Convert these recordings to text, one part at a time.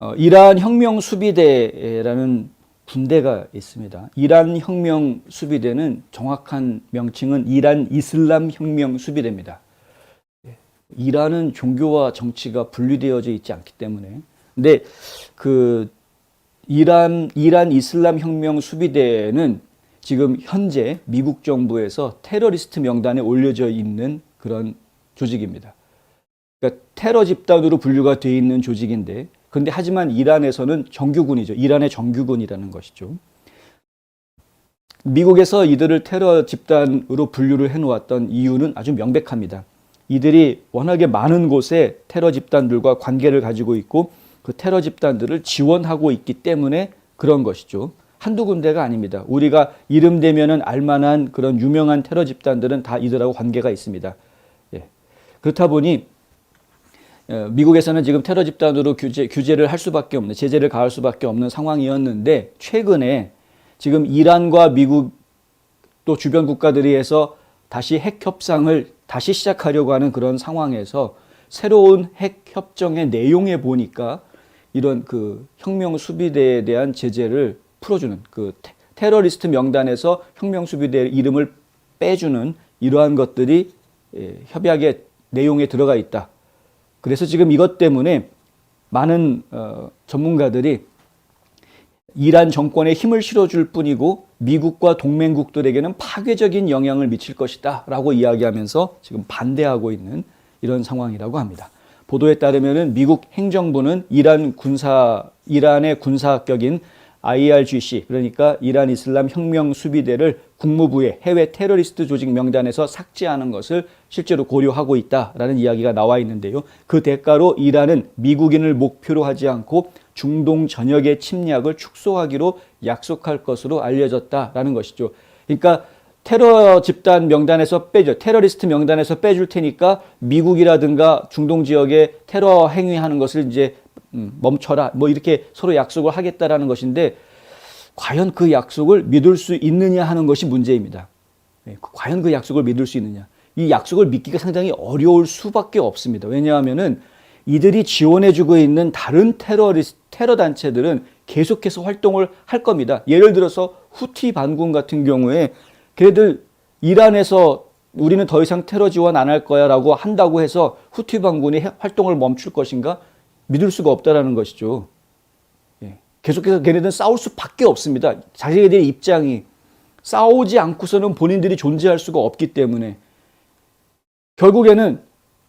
어, 이란 혁명 수비대라는 군대가 있습니다. 이란 혁명 수비대는 정확한 명칭은 이란 이슬람 혁명 수비대입니다. 예. 이란은 종교와 정치가 분리되어져 있지 않기 때문에. 근데 그 이란 이란 이슬람 혁명 수비대는 지금 현재 미국 정부에서 테러리스트 명단에 올려져 있는 그런 조직입니다. 그러니까 테러 집단으로 분류가 되어 있는 조직인데 근데 하지만 이란에서는 정규군이죠. 이란의 정규군이라는 것이죠. 미국에서 이들을 테러 집단으로 분류를 해 놓았던 이유는 아주 명백합니다. 이들이 워낙에 많은 곳에 테러 집단들과 관계를 가지고 있고 그 테러 집단들을 지원하고 있기 때문에 그런 것이죠. 한두 군데가 아닙니다. 우리가 이름 대면은 알만한 그런 유명한 테러 집단들은 다 이들하고 관계가 있습니다. 예. 그렇다 보니 어, 미국에서는 지금 테러 집단으로 규제, 규제를 할 수밖에 없는, 제재를 가할 수밖에 없는 상황이었는데, 최근에 지금 이란과 미국 또 주변 국가들이 해서 다시 핵 협상을 다시 시작하려고 하는 그런 상황에서 새로운 핵 협정의 내용에 보니까 이런 그 혁명 수비대에 대한 제재를 풀어주는 그 테- 테러리스트 명단에서 혁명 수비대 이름을 빼주는 이러한 것들이 예, 협약의 내용에 들어가 있다. 그래서 지금 이것 때문에 많은 어, 전문가들이 이란 정권에 힘을 실어줄 뿐이고 미국과 동맹국들에게는 파괴적인 영향을 미칠 것이다 라고 이야기하면서 지금 반대하고 있는 이런 상황이라고 합니다. 보도에 따르면은 미국 행정부는 이란 군사 이란의 군사격인 IRGC 그러니까 이란 이슬람 혁명 수비대를 국무부의 해외 테러리스트 조직 명단에서 삭제하는 것을 실제로 고려하고 있다라는 이야기가 나와 있는데요. 그 대가로 이란은 미국인을 목표로 하지 않고 중동 전역의 침략을 축소하기로 약속할 것으로 알려졌다라는 것이죠. 그러니까 테러 집단 명단에서 빼죠. 테러리스트 명단에서 빼줄 테니까 미국이라든가 중동 지역에 테러 행위하는 것을 이제 음, 멈춰라. 뭐 이렇게 서로 약속을 하겠다라는 것인데 과연 그 약속을 믿을 수 있느냐 하는 것이 문제입니다. 예, 과연 그 약속을 믿을 수 있느냐. 이 약속을 믿기가 상당히 어려울 수밖에 없습니다. 왜냐하면은 이들이 지원해주고 있는 다른 테러리스 테러 단체들은 계속해서 활동을 할 겁니다. 예를 들어서 후티 반군 같은 경우에 걔들 이란에서 우리는 더 이상 테러 지원 안 할 거야 라고 한다고 해서 후티 반군이 해- 활동을 멈출 것인가 믿을 수가 없다라는 것이죠. 예. 계속해서 걔네들은 싸울 수밖에 없습니다. 자기들의 입장이 싸우지 않고서는 본인들이 존재할 수가 없기 때문에 결국에는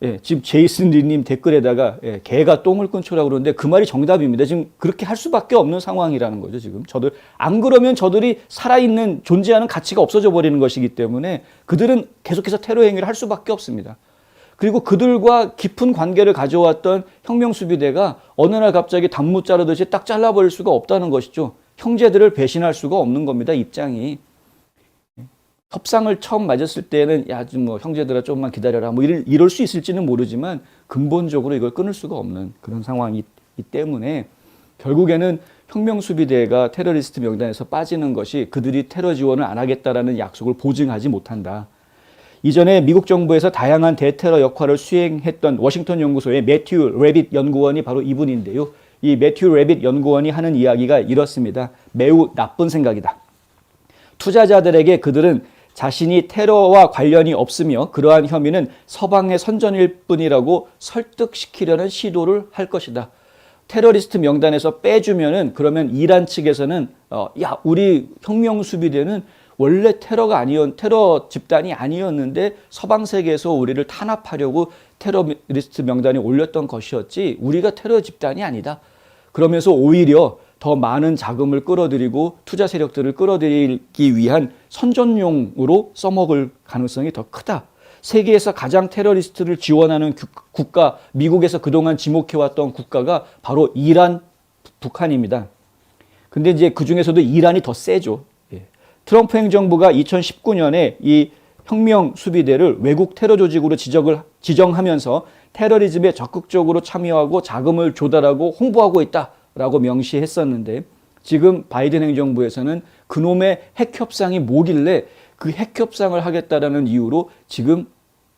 예, 지금 제이슨 리님 댓글에다가 예, 개가 똥을 끊쳐라고 그러는데 그 말이 정답입니다. 지금 그렇게 할 수밖에 없는 상황이라는 거죠. 지금 저들 안 그러면 저들이 살아있는 존재하는 가치가 없어져 버리는 것이기 때문에 그들은 계속해서 테러 행위를 할 수밖에 없습니다. 그리고 그들과 깊은 관계를 가져왔던 혁명수비대가 어느 날 갑자기 단무 자르듯이 딱 잘라버릴 수가 없다는 것이죠. 형제들을 배신할 수가 없는 겁니다. 입장이. 협상을 처음 맞았을 때는 야, 좀 뭐 형제들아 조금만 기다려라. 뭐 이럴, 이럴 수 있을지는 모르지만 근본적으로 이걸 끊을 수가 없는 그런 상황이기 때문에 결국에는 혁명수비대가 테러리스트 명단에서 빠지는 것이 그들이 테러 지원을 안 하겠다라는 약속을 보증하지 못한다. 이전에 미국 정부에서 다양한 대테러 역할을 수행했던 워싱턴 연구소의 매튜 레빗 연구원이 바로 이분인데요. 이 매튜 레빗 연구원이 하는 이야기가 이렇습니다. 매우 나쁜 생각이다. 투자자들에게 그들은 자신이 테러와 관련이 없으며 그러한 혐의는 서방의 선전일 뿐이라고 설득시키려는 시도를 할 것이다. 테러리스트 명단에서 빼주면은 그러면 이란 측에서는 어, 야 우리 혁명 수비대는 원래 테러가 아니었 테러 집단이 아니었는데 서방 세계에서 우리를 탄압하려고 테러리스트 명단에 올렸던 것이었지 우리가 테러 집단이 아니다. 그러면서 오히려 더 많은 자금을 끌어들이고 투자 세력들을 끌어들이기 위한 선전용으로 써먹을 가능성이 더 크다. 세계에서 가장 테러리스트를 지원하는 국- 국가, 미국에서 그동안 지목해왔던 국가가 바로 이란, 북한입니다. 근데 이제 그 중에서도 이란이 더 세죠. 예. 트럼프 행정부가 2019년에 이 혁명 수비대를 외국 테러 조직으로 지적을 지정하면서 테러리즘에 적극적으로 참여하고 자금을 조달하고 홍보하고 있다라고 명시했었는데 지금 바이든 행정부에서는 그놈의 핵 협상이 뭐길래 그 핵 협상을 하겠다라는 이유로 지금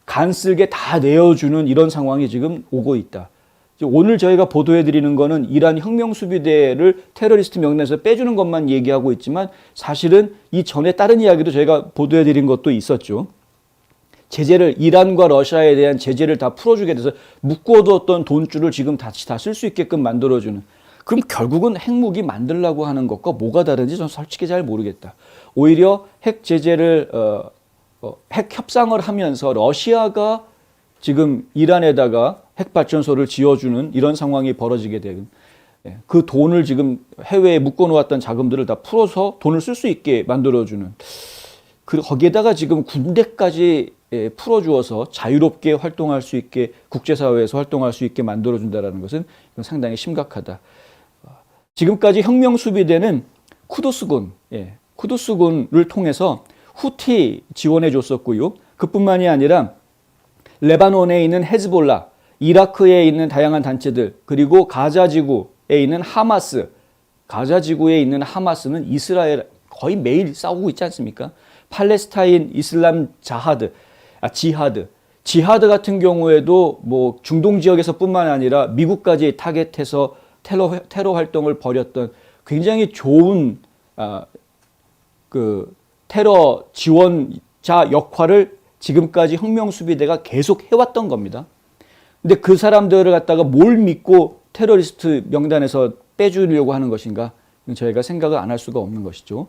간쓸게 다 내어주는 이런 상황이 지금 오고 있다. 오늘 저희가 보도해 드리는 거는 이란 혁명 수비대를 테러리스트 명단에서 빼주는 것만 얘기하고 있지만 사실은 이 전에 다른 이야기도 저희가 보도해 드린 것도 있었죠. 제재를 이란과 러시아에 대한 제재를 다 풀어주게 돼서 묶어두었던 돈줄을 지금 다시 다 쓸 수 있게끔 만들어주는. 그럼 결국은 핵무기 만들라고 하는 것과 뭐가 다른지 저는 솔직히 잘 모르겠다. 오히려 핵 제재를 어, 어, 핵 협상을 하면서 러시아가 지금 이란에다가 핵 발전소를 지어주는 이런 상황이 벌어지게 되는. 예, 그 돈을 지금 해외에 묶어놓았던 자금들을 다 풀어서 돈을 쓸 수 있게 만들어주는. 그 거기에다가 지금 군대까지 예, 풀어주어서 자유롭게 활동할 수 있게 국제사회에서 활동할 수 있게 만들어준다라는 것은 상당히 심각하다. 지금까지 혁명 수비대는 쿠두스군, 예, 쿠두스군을 통해서 후티 지원해 줬었고요. 그뿐만이 아니라 레바논에 있는 헤즈볼라, 이라크에 있는 다양한 단체들, 그리고 가자 지구에 있는 하마스, 가자 지구에 있는 하마스는 이스라엘 거의 매일 싸우고 있지 않습니까? 팔레스타인 이슬람 자하드, 아, 지하드, 지하드 같은 경우에도 뭐 중동 지역에서뿐만 아니라 미국까지 타겟해서 테러, 테러 활동을 벌였던 굉장히 좋은 아, 그 테러 지원자 역할을 지금까지 혁명수비대가 계속 해왔던 겁니다. 근데 그 사람들을 갖다가 뭘 믿고 테러리스트 명단에서 빼주려고 하는 것인가? 저희가 생각을 안 할 수가 없는 것이죠.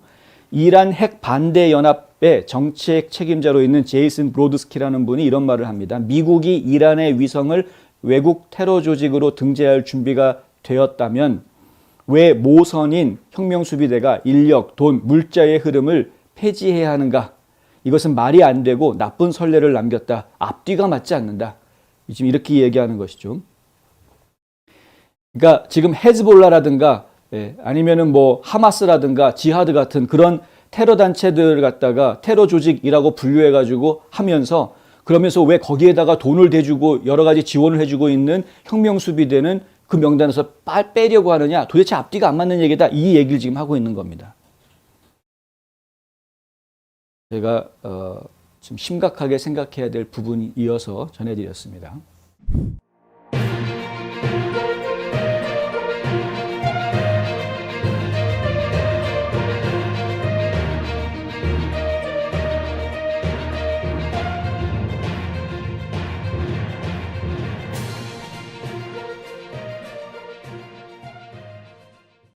이란 핵 반대 연합의 정책 책임자로 있는 제이슨 브로드스키라는 분이 이런 말을 합니다. 미국이 이란의 위성을 외국 테러 조직으로 등재할 준비가 되었다면 왜 모선인 혁명수비대가 인력, 돈, 물자의 흐름을 폐지해야 하는가? 이것은 말이 안 되고 나쁜 선례를 남겼다. 앞뒤가 맞지 않는다. 지금 이렇게 얘기하는 것이죠. 그러니까 지금 헤즈볼라라든가 예, 아니면은 뭐 하마스라든가 지하드 같은 그런 테러 단체들 갖다가 테러 조직이라고 분류해 가지고 하면서 그러면서 왜 거기에다가 돈을 대주고 여러 가지 지원을 해주고 있는 혁명 수비대는 그 명단에서 빨 빼려고 하느냐 도대체 앞뒤가 안 맞는 얘기다 이 얘기를 지금 하고 있는 겁니다. 제가 어, 좀 심각하게 생각해야 될 부분이 이어서 전해드렸습니다.